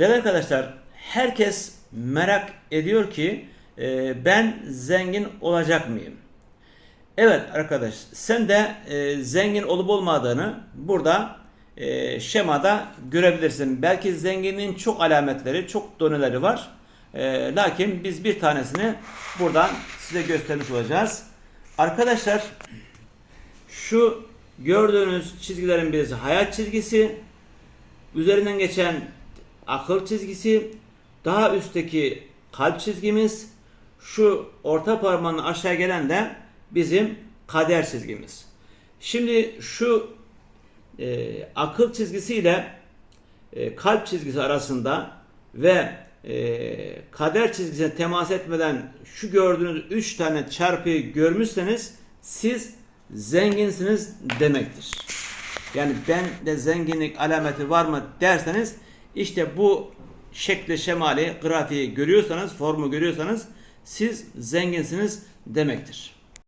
Değerli arkadaşlar, herkes merak ediyor ki e, ben zengin olacak mıyım? Evet arkadaş, sen de e, zengin olup olmadığını burada e, şemada görebilirsin. Belki zenginliğin çok alametleri, çok doneleri var. Lakin biz bir tanesini buradan size göstermiş olacağız. Arkadaşlar, şu gördüğünüz çizgilerin birisi hayat çizgisi, üzerinden geçen akıl çizgisi, daha üstteki kalp çizgimiz, şu orta parmağın aşağı gelen de bizim kader çizgimiz. Şimdi şu e, akıl çizgisiyle e, kalp çizgisi arasında ve e, kader çizgisine temas etmeden şu gördüğünüz üç tane çarpıyı görmüşseniz siz zenginsiniz demektir. Yani ben de zenginlik alameti var mı derseniz işte bu şekli şemali grafiği görüyorsanız formu görüyorsanız siz zenginsiniz demektir.